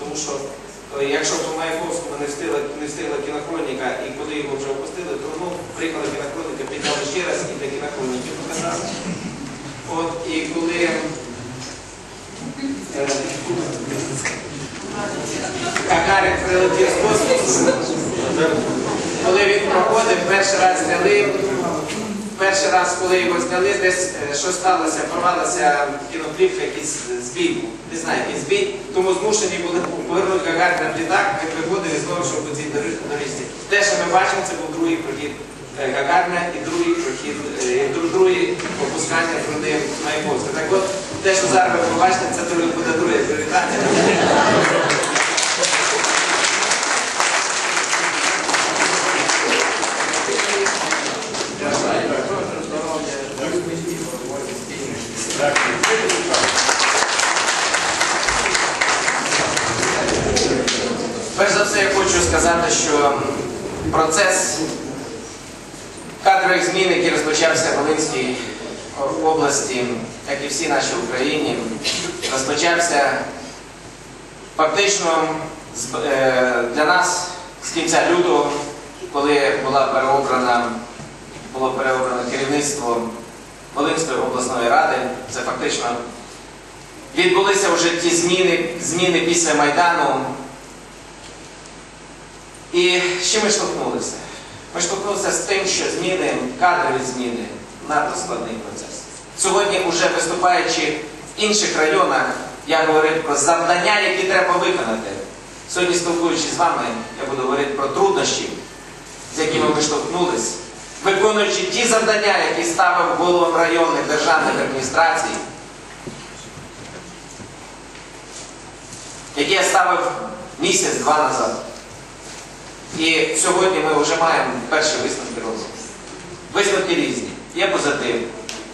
Тому що е, якщо по Маяковському не встигла, не встигла кінохроніка, і коли його вже опустили, то ну, приїхала кінохроніка, підняли ще раз і для кінохроніки показали. От, і коли е, Гагарин прилетів з космосу, коли він проходив, перший раз зняли, перший раз, коли його зняли, десь е, що сталося, порвалася кіноплівка, якийсь збій був. Не знаю, якийсь збій, тому змушені були повернути Гагарина в літак, він виходив знову, що по цій дорі- доріжці. Те, що ми бачимо, це був другий прохід е, Гагарина і другий прохід, е, дру- другий опускання груди Маяковського. Так от, те, що зараз ви побачите, це буде друге привітання. Перш за все, я хочу сказати, що процес кадрових змін, який розпочався в Волинській області, як і всій нашій Україні, розпочався фактично е, для нас з кінця лютого, коли була переобрана, було переобрано керівництво Волинської обласної ради. Це фактично відбулися вже ті зміни, зміни після Майдану. І з чим ми штовхнулися? Ми штовхнулися з тим, що зміни, кадрові зміни надто складний процес. Сьогодні, вже виступаючи в інших районах, я говорив про завдання, які треба виконати. Сьогодні, спілкуючись з вами, я буду говорити про труднощі, з якими ми штовхнулись, виконуючи ті завдання, які ставив головам районних державних адміністрацій, які я ставив місяць-два назад. І сьогодні ми вже маємо перші висновки розвитку. Висновки різні. Є позитив,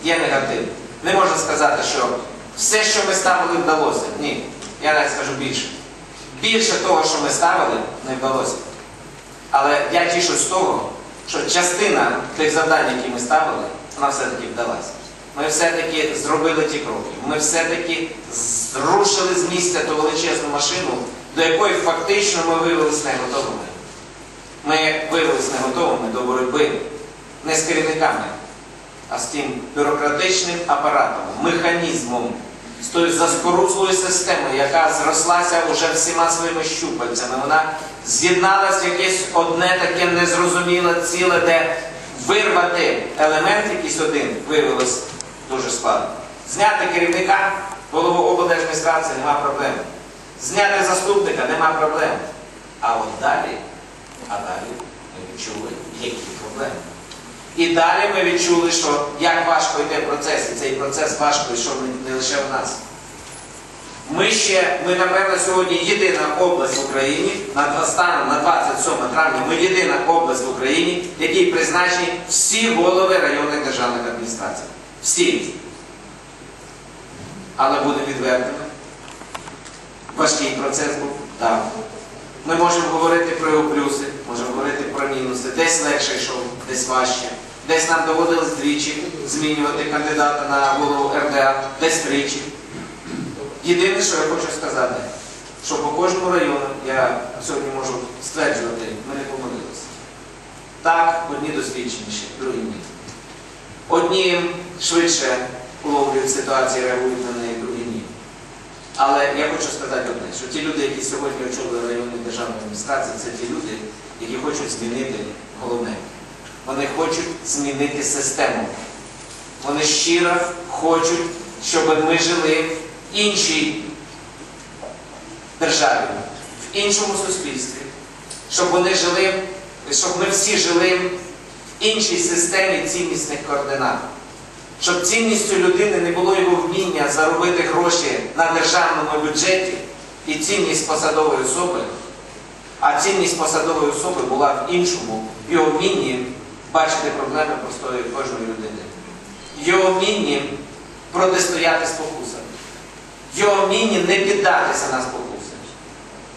є негатив. Не можна сказати, що все, що ми ставили, вдалося. Ні. Я навіть скажу більше. Більше того, що ми ставили, не вдалося. Але я тішусь з того, що частина тих завдань, які ми ставили, вона все-таки вдалася. Ми все-таки зробили ті кроки. Ми все-таки зрушили з місця ту величезну машину, до якої фактично ми виявилися не готовими. Ми виявилися не готовими до боротьби не з керівниками, а з тим бюрократичним апаратом, механізмом, з тою заскорузлою системою, яка зрослася уже всіма своїми щупальцями. Вона з'єдналася в якесь одне таке незрозуміле ціле, де вирвати елемент якийсь один виявилось дуже складно. Зняти керівника, голову облдержадміністрації нема проблем. Зняти заступника нема проблем. А от далі, а далі ми відчули, які проблеми. І далі ми відчули, що як важко йде процес, і цей процес важко йшов не- лише в нас. Ми ще, ми, напевно, сьогодні єдина область в Україні, на станом на 27 травня, ми єдина область в Україні, якій призначені всі голови районних державних адміністрацій. Всі. Але будемо відвертими. Важкий процес був. Так. Ми можемо говорити про його плюси, можемо говорити про мінуси. Десь легше йшов, десь важче. Десь нам доводилось двічі змінювати кандидата на голову РДА, десь тричі. Єдине, що я хочу сказати, що по кожному району я сьогодні можу стверджувати, ми не помилилися. Так, одні досвідченіші, другі ні. Одні швидше уловлюють ситуації, реагують на неї, другі ні. Але я хочу сказати одне, що ті люди, які сьогодні очолили районні державні адміністрації, це ті люди, які хочуть змінити головне. Вони хочуть змінити систему. Вони щиро хочуть, щоб ми жили в іншій державі, в іншому суспільстві, щоб вони жили, щоб ми всі жили в іншій системі ціннісних координат. Щоб цінністю людини не було його вміння заробити гроші на державному бюджеті і цінність посадової особи, а цінність посадової особи була в іншому, його вмінні бачити проблеми простої кожної людини, його вмінні протистояти спокусам, його вмінні не піддатися на спокуси,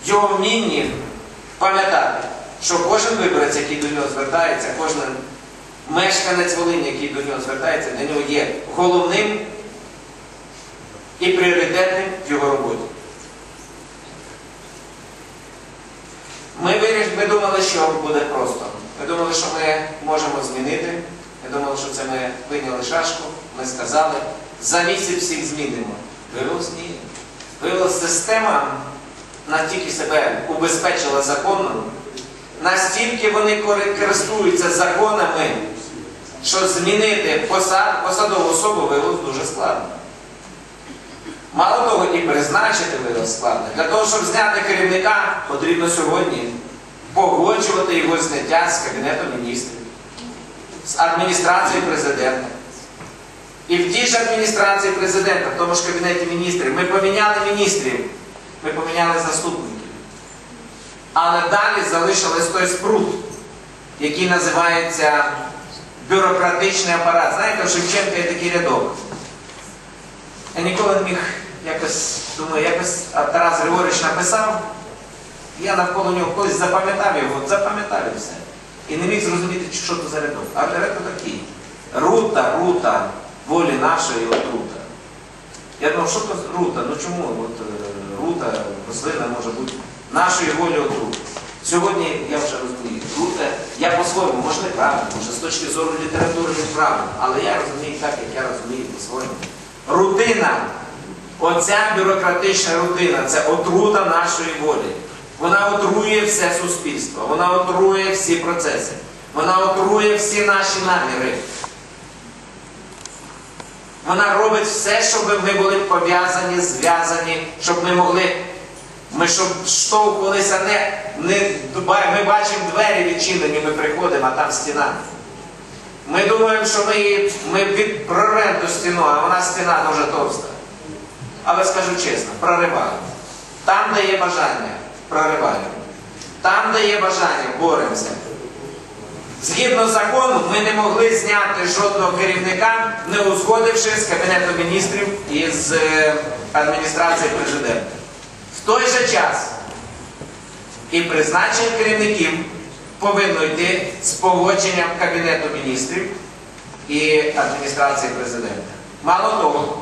його вмінні пам'ятати, що кожен виборець, який до нього звертається, кожен мешканець Волині, який до нього звертається, для нього є головним і пріоритетним в його роботі. Ми ми думали, що буде просто. Ми думали, що ми можемо змінити. Ми думали, що це ми вийняли шашку, ми сказали, за місяць всіх змінимо. Виявилось ні. Виявилось, система настільки себе убезпечила законом, настільки вони користуються законами, що змінити посад, посадову особу виявилось дуже складно. Мало того, і призначити виявилось складно. Для того, щоб зняти керівника, потрібно сьогодні погоджувати його зняття з Кабінету міністрів, з адміністрації президента. І в тій ж адміністрації президента, в тому ж Кабінеті міністрів, ми поміняли міністрів, ми поміняли заступників. Але далі залишилось той спрут, який називається бюрократичний апарат. Знаєте, у Шевченка є такий рядок. Я ніколи не міг якось, думаю, якось Тарас Григорович написав, я навколо нього колись запам'ятав його, от запам'ятав все. І не міг зрозуміти, що це за рядок. А рядок такий. Рута, рута, волі нашої отрута. Я думав, що то рута? Ну чому? От, е, рута, рослина може бути нашої волі отрута. Сьогодні я вже розумію, рута, я по-своєму, може неправильно, може з точки зору літератури неправильно, але я розумію так, як я розумію по-своєму. Рутина, оця бюрократична рутина, це отрута нашої волі. Вона отрує все суспільство, вона отрує всі процеси, вона отрує всі наші наміри. Вона робить все, щоб ми були пов'язані, зв'язані, щоб ми могли, ми щоб штовхувалися не, не ми бачимо двері відчинені, ми приходимо, а там стіна. Ми думаємо, що ми, ми від прорвемо ту стіну, а вона стіна дуже товста. Але скажу чесно, прориваємо. Там, де є бажання, прориваємо. Там, де є бажання, боремося. Згідно закону, ми не могли зняти жодного керівника, не узгодивши з Кабінетом міністрів і з е, адміністрації президента. В той же час і призначення керівників повинно йти з погодженням Кабінету міністрів і адміністрації президента. Мало того,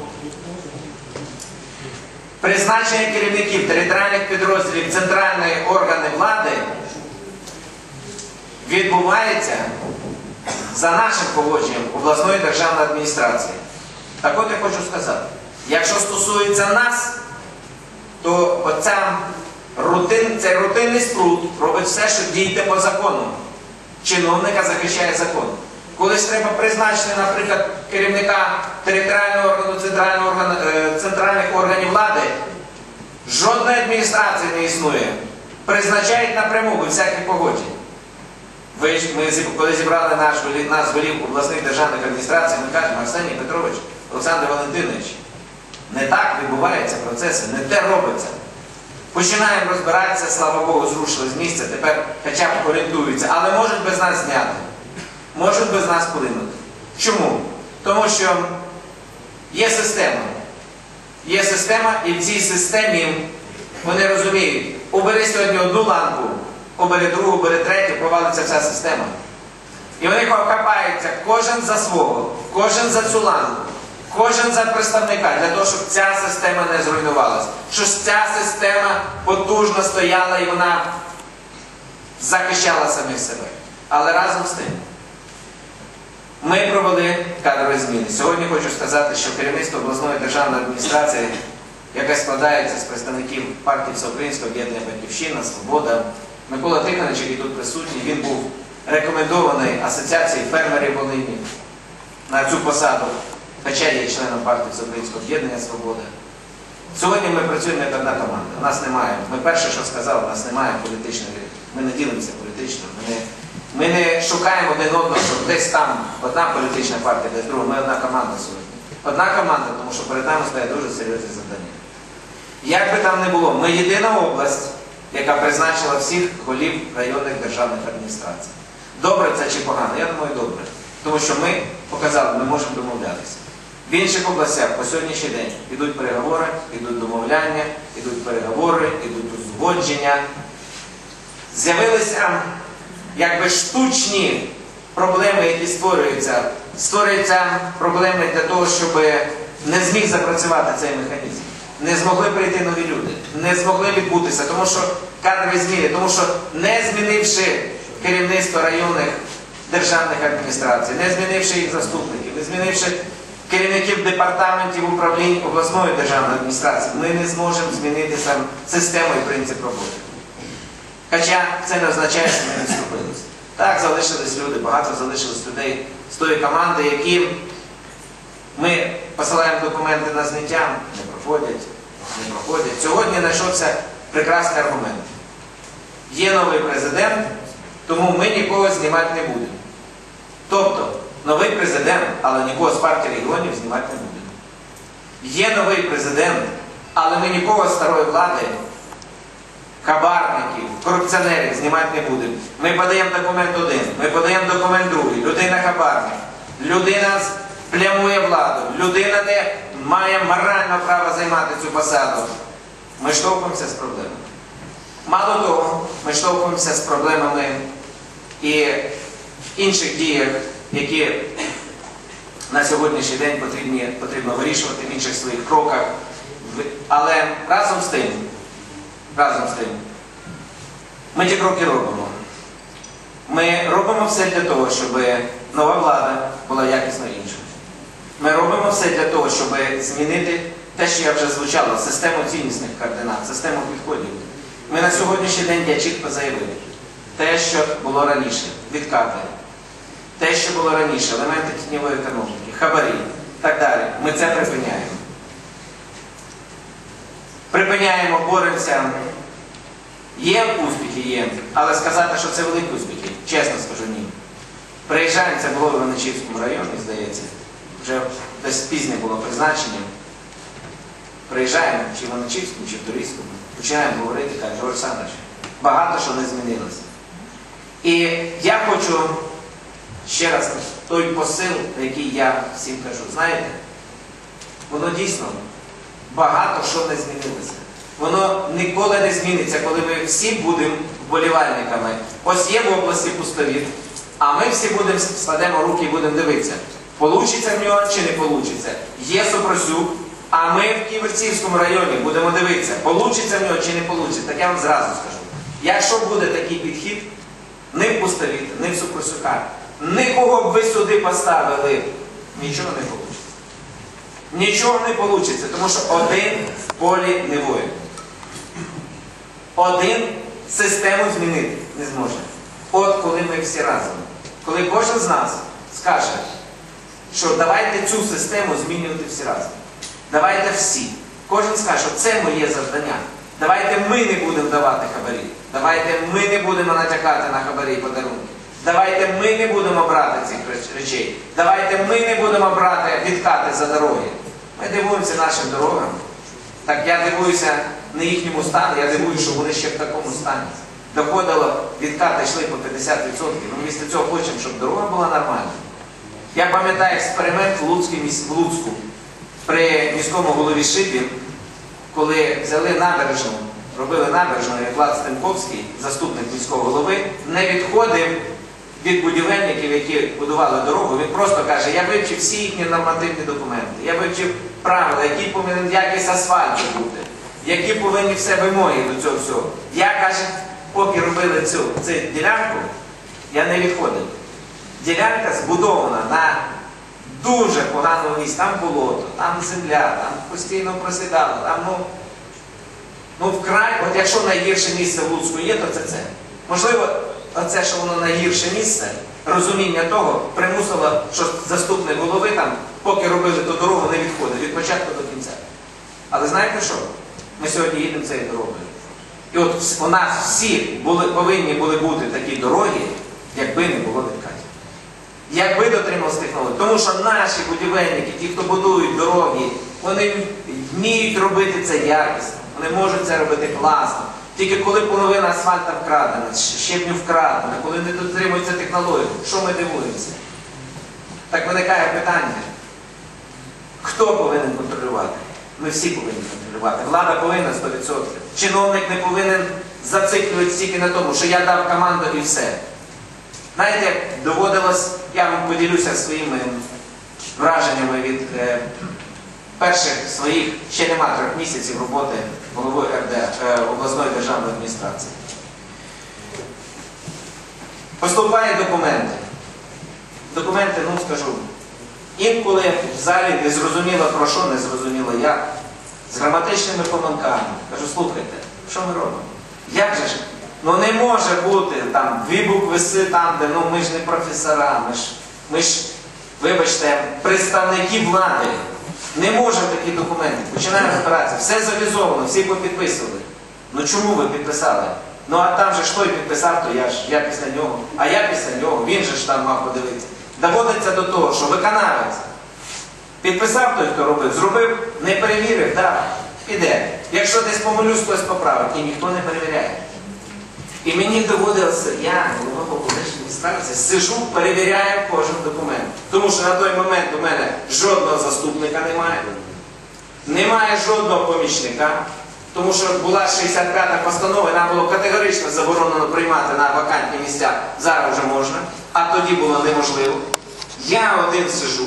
призначення керівників територіальних підрозділів центральної органи влади відбувається за нашим погодженням обласної державної адміністрації. Так от я хочу сказати, якщо стосується нас, то оця рутин, цей рутинний спрут робить все, щоб дійти по закону. Чиновника захищає закон. Коли ж треба призначити, наприклад, керівника територіального органу, центрального органу, е, центральних органів влади, жодної адміністрації не існує. Призначають напряму без всяких погоджень. Ви ми коли зібрали наш нас голів обласних державних адміністрацій, ми кажемо, Арсеній Петрович, Олександр Валентинович, не так відбуваються процеси, не те робиться. Починаємо розбиратися, слава Богу, зрушили з місця, тепер хоча б орієнтуються, але можуть без нас зняти, можуть без нас полинути. Чому? Тому що є система. Є система, і в цій системі вони розуміють, убери сьогодні одну лампу, обери другу, обери третю, провалиться вся система. І вони хапаються кожен за свого, кожен за цю лампу, кожен за представника, для того, щоб ця система не зруйнувалася. Щоб ця система потужно стояла і вона захищала самих себе. Але разом з тим, ми провели кадрові зміни. Сьогодні хочу сказати, що керівництво обласної державної адміністрації, яке складається з представників партії Всеукраїнського об'єднання Батьківщина, Свобода, Микола Тихонович, який тут присутній, він був рекомендований Асоціацією фермерів Волині на цю посаду, хоча є членом партії Всеукраїнського об'єднання Свобода. Сьогодні ми працюємо як одна команда. У нас немає. Ми перше, що сказали, у нас немає політичної. Ми не ділимося політично. Ми не, ми не шукаємо один одного, що десь там одна політична партія, десь друга. Ми одна команда сьогодні. Одна команда, тому що перед нами стоять дуже серйозні завдання. Як би там не було, ми єдина область, яка призначила всіх голів районних державних адміністрацій. Добре це чи погано? Я думаю, добре. Тому що ми показали, ми можемо домовлятися. В інших областях по сьогоднішній день йдуть переговори, йдуть домовляння, йдуть переговори, йдуть узгодження. З'явилися якби штучні проблеми, які створюються. Створюються проблеми для того, щоб не зміг запрацювати цей механізм. не змогли прийти нові люди, не змогли відбутися, тому що кадрові зміни, тому що не змінивши керівництво районних державних адміністрацій, не змінивши їх заступників, не змінивши керівників департаментів управлінь обласної державної адміністрації, ми не зможемо змінити сам систему і принцип роботи. Хоча це не означає, що ми не вступилися. Так, залишились люди, багато залишилось людей з тої команди, яким ми посилаємо документи на зняття, не проходять, не проходять. Сьогодні знайшовся прекрасний аргумент. Є новий президент, тому ми нікого знімати не будемо. Тобто, новий президент, але нікого з партії регіонів знімати не будемо. Є новий президент, але ми нікого з старої влади, хабарників, корупціонерів знімати не будемо. Ми подаємо документ один, ми подаємо документ другий. Людина хабарник, людина плямує владу, людина не має моральне право займати цю посаду. Ми штовхуємося з проблемами. Мало того, ми штовхуємося з проблемами і інших діях, які на сьогоднішній день потрібні, потрібно вирішувати в інших своїх кроках. Але разом з тим, разом з тим, ми ті кроки робимо. Ми робимо все для того, щоб нова влада була якісно іншою. Ми робимо все для того, щоб змінити те, що я вже звучала, систему ціннісних координат, систему підходів. Ми на сьогоднішній день я чітко заявив, те, що було раніше, відкати, те, що було раніше, елементи тіньової економіки, хабарі і так далі, ми це припиняємо. Припиняємо, боремося. Є успіхи, є, але сказати, що це великі успіхи, чесно скажу, ні. Приїжджаємо, це було в Іваничівському районі, здається. Вже десь пізнє було призначення. Приїжджаємо чи в Іваничівському, чи в Турійському, починаємо говорити, каже, Жорж Олександрович, багато що не змінилося. І я хочу ще раз той посил, який я всім кажу, знаєте, воно дійсно багато що не змінилося. Воно ніколи не зміниться, коли ми всі будемо вболівальниками. Ось є в області пустовіт, а ми всі будемо складемо руки і будемо дивитися, получиться в нього чи не получиться. Є Сопросюк, а ми в Ківерцівському районі будемо дивитися, получиться в нього чи не получиться. Так я вам зразу скажу. Якщо буде такий підхід, не в пустовіт, не в Сопросюка, нікого б ви сюди поставили, нічого не вийде. Нічого не вийде, тому що один в полі не воїн. Один систему змінити не зможе. От коли ми всі разом, коли кожен з нас скаже, що давайте цю систему змінювати всі разом. Давайте всі. Кожен скаже, що це моє завдання. Давайте ми не будемо давати хабарі. Давайте ми не будемо натякати на хабарі і подарунки. Давайте ми не будемо брати цих речей. Давайте ми не будемо брати відкати за дороги. Ми дивуємося нашим дорогам. Так я дивуюся не їхньому стану, я дивуюся, що вони ще в такому стані. Доходило, відкати йшли по 50%. Ми після цього хочемо, щоб дорога була нормальна. Я пам'ятаю експеримент в, Луцькій, в Луцьку при міському голові Шипі, коли взяли набережну, робили набережну, як Влад Стенковський, заступник міського голови, не відходив від будівельників, які будували дорогу. Він просто каже, я вивчив всі їхні нормативні документи, я вивчив правила, який повинен якість асфальту бути, які повинні все вимоги до цього всього. Я каже, поки робили цю, цю ділянку, я не відходив. Ділянка збудована на дуже поганому місці. Там болото, там земля, там постійно просідало, там ну, ну вкрай, от якщо найгірше місце в Луцьку є, то це це. Можливо, оце, що воно найгірше місце, розуміння того примусило, що заступник голови там, поки робили ту дорогу, не відходив від початку до кінця. Але знаєте що? Ми сьогодні їдемо цією дорогою. І от у нас всі були, повинні були бути такі дороги, якби не було відкатів. Якби дотрималися технологій. Тому що наші будівельники, ті, хто будують дороги, вони вміють робити це якісно, вони можуть це робити класно. Тільки коли половина асфальта вкрадена, щебню вкрадена, коли не дотримуються технологій, що ми дивуємося? Так виникає питання, хто повинен контролювати? Ми всі повинні контролювати. Влада повинна 100%. Чиновник не повинен зациклювати стільки на тому, що я дав команду і все. Знаєте, доводилось, я вам поділюся своїми враженнями від е, перших своїх ще нема трьох місяців роботи головою РД е, обласної державної адміністрації. Поступають документи. Документи, ну скажу, інколи в залі не зрозуміло про що, не зрозуміло як. З граматичними помилками. Кажу, слухайте, що ми робимо? Як же ж? Ну не може бути там дві букви С там, де ну ми ж не професора, ми ж, ми ж, вибачте, представники влади. Не можемо такі документи. Починаємо збиратися. Все завізовано, всі попідписували. Ну чому ви підписали? Ну а там же ж той підписав, то я ж я після нього, а я після нього, він же ж там мав подивитися. Доводиться до того, що виконавець підписав той, хто робив, зробив, не перевірив, так, піде. Якщо десь помилюсь, хтось поправить, і ніхто не перевіряє. І мені доводилося, я, голова адміністрації, сижу, перевіряю кожен документ. Тому що на той момент у мене жодного заступника немає, немає жодного помічника. Тому що була 65-та постанова, і нам було категорично заборонено приймати на вакантні місця. Зараз вже можна, а тоді було неможливо. Я один сижу,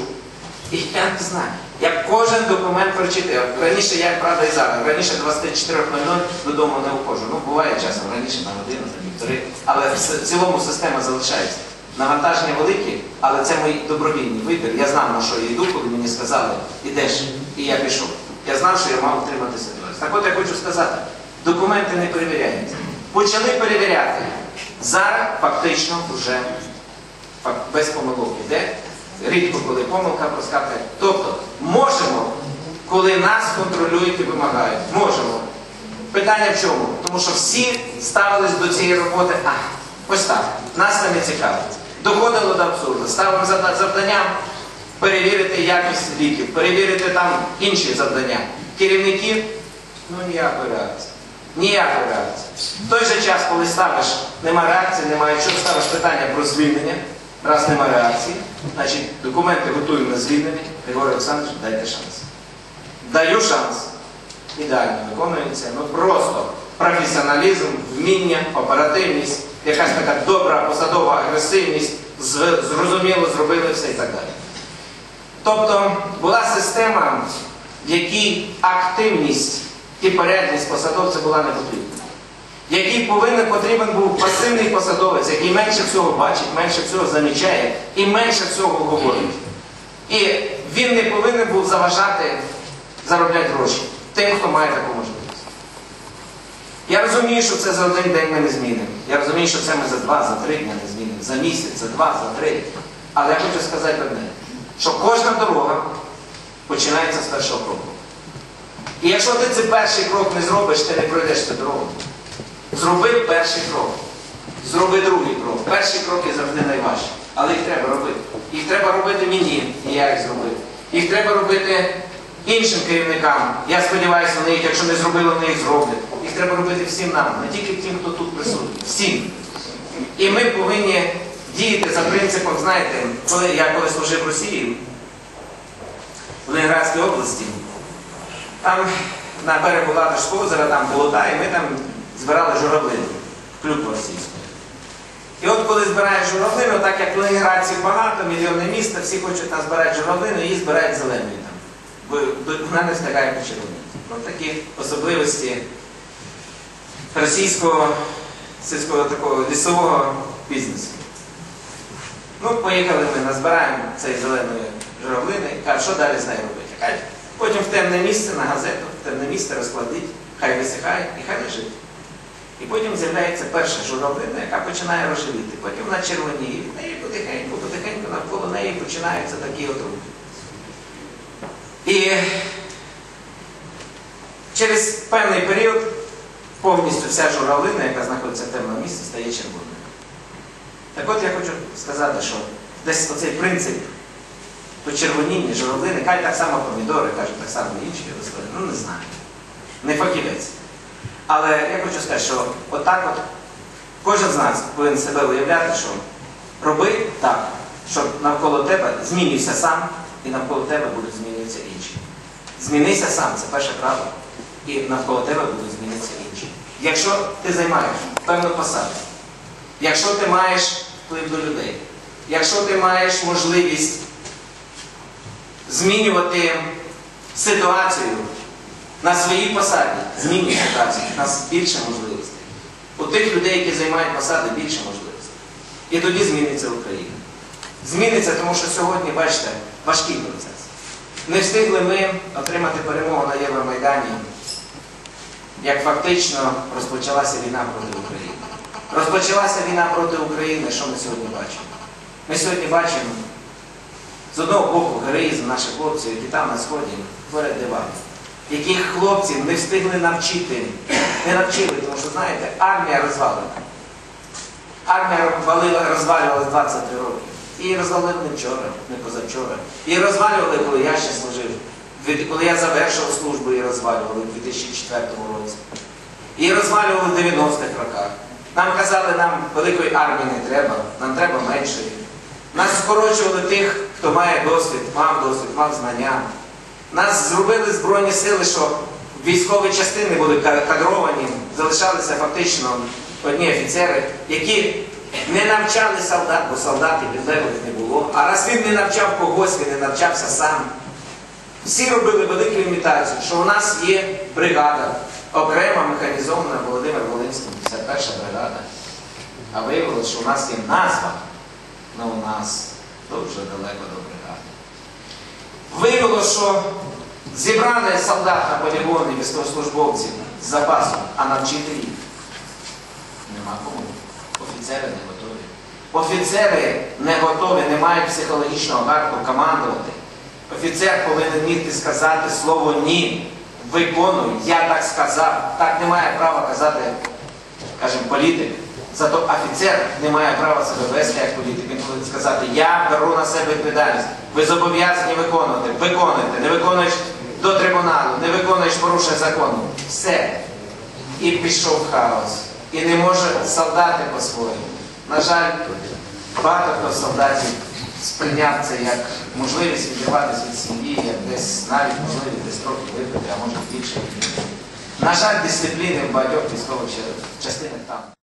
і я не знаю. Я кожен документ прочитав. Раніше, я правда і зараз, раніше 24.00 додому не входжу. Ну, буває часом, раніше на годину, на півтори. Але в цілому система залишається. Навантаження великі, але це мій добровільний вибір. Я знав, на що я йду, коли мені сказали, ідеш, і я пішов. Я знав, що я мав отримати ситуацію. Так от я хочу сказати, документи не перевіряються. Почали перевіряти. Зараз фактично вже без помилок іде. Рідко, коли помилка проскакує. Тобто, можемо, коли нас контролюють і вимагають. Можемо. Питання в чому? Тому що всі ставились до цієї роботи, а, ось так, нас це не цікавить. Доходило до абсурду. Ставимо завданням перевірити якість ліків, перевірити там інші завдання. Керівників, ну ніякої реакції. Ніякої реакції. В той же час, коли ставиш, нема реакції, немає чого, ставиш питання про звільнення, раз нема реакції, значить документи готуємо на звільнення, Григорій Олександрович, дайте шанс. Даю шанс. Ідеально виконується. Ну просто професіоналізм, вміння, оперативність, якась така добра посадова агресивність, зрозуміло зробили все і так далі. Тобто була система, в якій активність і порядність посадовця була не потрібна. Який повинен потрібен був пасивний посадовець, який менше всього бачить, менше всього замічає і менше всього говорить. І він не повинен був заважати заробляти гроші тим, хто має таку можливість. Я розумію, що це за один день ми не змінимо. Я розумію, що це ми за два, за три дні не змінимо, за місяць, за два, за три. Але я хочу сказати одне, що кожна дорога починається з першого кроку. І якщо ти цей перший крок не зробиш, ти не пройдеш цю дорогу. Зроби перший крок. Зроби другий крок. Перший крок є завжди найважчий. Але їх треба робити. Їх треба робити мені, і я їх зробив. Їх треба робити іншим керівникам. Я сподіваюся, вони їх, якщо не зробили, вони їх зроблять. Їх треба робити всім нам, не тільки тим, хто тут присутній. Всім. І ми повинні діяти за принципом, знаєте, коли я коли служив в Росії, в Ленинградській області, там на берегу Ладожського озера, там болота, і ми там збирали журавлину, клюкву російську. І от коли збираєш журавлину, так як ленинградців багато, мільйонне місто, всі хочуть там збирати журавлину, її збирають зеленою там. Бо вона не встигає почервонити. Ну, такі особливості російського сільського такого лісового бізнесу. Ну, поїхали ми, назбираємо цієї зеленої журавлини, кажуть, що далі з нею робити? Потім в темне місце на газету, в темне місце розкладіть, хай висихає і хай лежить. І потім з'являється перша журавлина, яка починає розживіти. Потім вона червоніє, і в неї потихеньку, потихеньку навколо неї починаються такі от рухи. І через певний період повністю вся журавлина, яка знаходиться в темному місці, стає червоною. Так от я хочу сказати, що десь оцей принцип почервоніння журавлини, хай так само помідори, кажуть, так само інші ну не знаю. Не фахівець. Але я хочу сказати, що отак от кожен з нас повинен себе уявляти, що роби так, щоб навколо тебе змінився сам, і навколо тебе будуть змінюватися інші. Змінися сам, це перше правило. І навколо тебе будуть змінитися інші. Якщо ти займаєш певну посаду, якщо ти маєш вплив до людей, якщо ти маєш можливість змінювати ситуацію на своїй посаді, змінюють ситуацію, у нас більше можливостей. У тих людей, які займають посади, більше можливостей. І тоді зміниться Україна. Зміниться, тому що сьогодні, бачите, важкий процес. Не встигли ми отримати перемогу на Євромайдані, як фактично розпочалася війна проти України. Розпочалася війна проти України, що ми сьогодні бачимо? Ми сьогодні бачимо з одного боку героїзм наших хлопців, які там на сході творять дива, яких хлопців не встигли навчити, не навчили, тому що, знаєте, армія розвалена. Армія розвалювалася 23 роки. І розвалили не вчора, не позавчора. І розвалювали, коли я ще служив. Коли я завершив службу, її розвалювали у 2004 році. І розвалювали в 90-х роках. Нам казали, нам великої армії не треба, нам треба меншої. Нас скорочували тих, хто має досвід, мав досвід, мав знання. Нас зробили Збройні сили, що військові частини були кадровані, залишалися фактично одні офіцери, які не навчали солдат, бо солдатів підлеглих не було. А раз він не навчав когось, він не навчався сам. Всі робили велику імітацію, що у нас є бригада, окрема механізована Володимир Волинський, 51 бригада. А виявилося, що у нас є назва, але у нас дуже далеко до Виявилося, що зібрали солдат на полігони військовослужбовців з запасом, а навчити їх нема кому. Офіцери не готові. Офіцери не готові, не мають психологічного гарту командувати. Офіцер повинен вміти сказати слово ні. Виконую, я так сказав. Так не має права казати, скажімо, політик. Зато офіцер не має права себе вести як політик. Він повинен сказати, я беру на себе відповідальність. Ви зобов'язані виконувати. Виконуйте. Не виконуєш до трибуналу, не виконуєш порушення закону. Все. І пішов хаос. І не може солдати по-своєму. На жаль, багато хто солдатів сприйняв це як можливість відриватися від сім'ї, як десь навіть можливість десь трохи випити, а може більше. На жаль, дисципліни в багатьох військових частинах там.